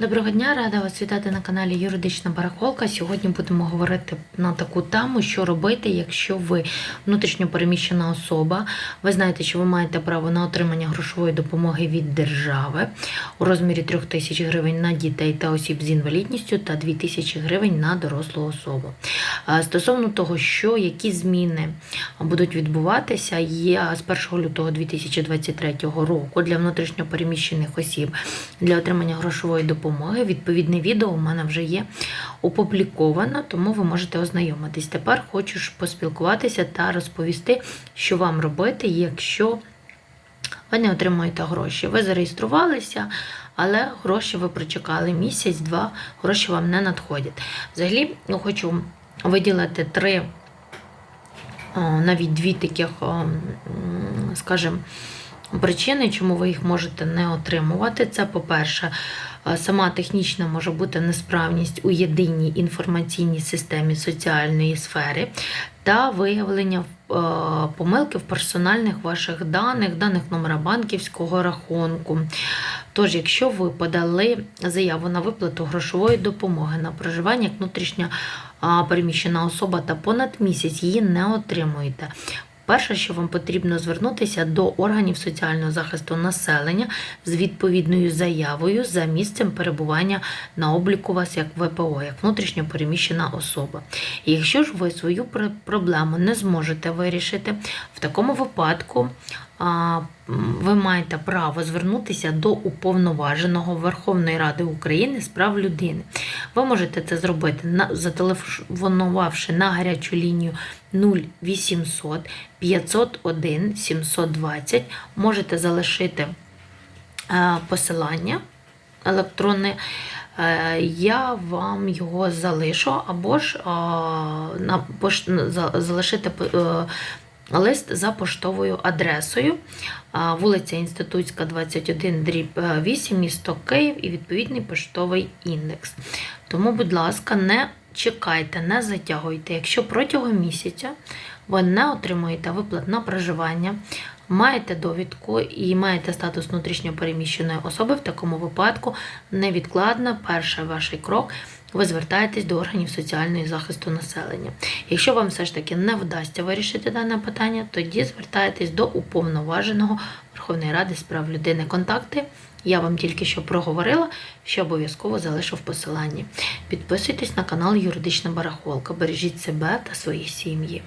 Доброго дня, рада вас вітати на каналі Юридична Барахолка. Сьогодні будемо говорити на таку тему, що робити, якщо ви внутрішньо переміщена особа. Ви знаєте, що ви маєте право на отримання грошової допомоги від держави у розмірі 3 тисяч гривень на дітей та осіб з інвалідністю та 2 тисячі гривень на дорослу особу. Стосовно того, що які зміни будуть відбуватися, є з 1 лютого 2023 року для внутрішньо переміщених осіб для отримання грошової допомоги. Відповідне відео у мене вже є опубліковано, тому ви можете ознайомитись. Тепер хочу ж поспілкуватися та розповісти, що вам робити, якщо ви не отримуєте гроші. Ви зареєструвалися, але гроші ви прочекали місяць-два, гроші вам не надходять. Взагалі, ну, хочу виділити три, навіть дві таких, скажімо, причини, чому ви їх можете не отримувати. Це, по-перше, е, сама технічна може бути несправність у єдиній інформаційній системі соціальної сфери та виявлення е, помилки в персональних ваших даних, даних номера банківського рахунку. Тож, якщо ви подали заяву на виплату грошової допомоги на проживання як внутрішня переміщена особа та понад місяць її не отримуєте. Перше, що вам потрібно звернутися до органів соціального захисту населення з відповідною заявою за місцем перебування на обліку вас як ВПО, як внутрішньо переміщена особа. І якщо ж ви свою проблему не зможете вирішити, в такому випадку ви маєте право звернутися до уповноваженого Верховної Ради України з прав людини. Ви можете це зробити зателефонувавши на гарячу лінію 0800 501 720. Можете залишити е, посилання електронне. Е, Я вам його залишу, або ж на залишити е, лист за поштовою адресою. Вулиця Інститутська, 21, дріб е, 8, місто Київ і відповідний поштовий індекс. Тому, будь ласка, не чекайте, не затягуйте. Якщо протягом місяця ви не отримуєте виплат на проживання, маєте довідку і маєте статус внутрішньо переміщеної особи, в такому випадку невідкладно перший ваш крок. Ви звертаєтесь до органів соціального захисту населення. Якщо вам все ж таки не вдасться вирішити дане питання, тоді звертайтесь до уповноваженого Верховної Ради з прав людини. Контакти я вам тільки що проговорила, що обов'язково залишу в посиланні. Підписуйтесь на канал Юридична Барахолка. Бережіть себе та свої сім'ї.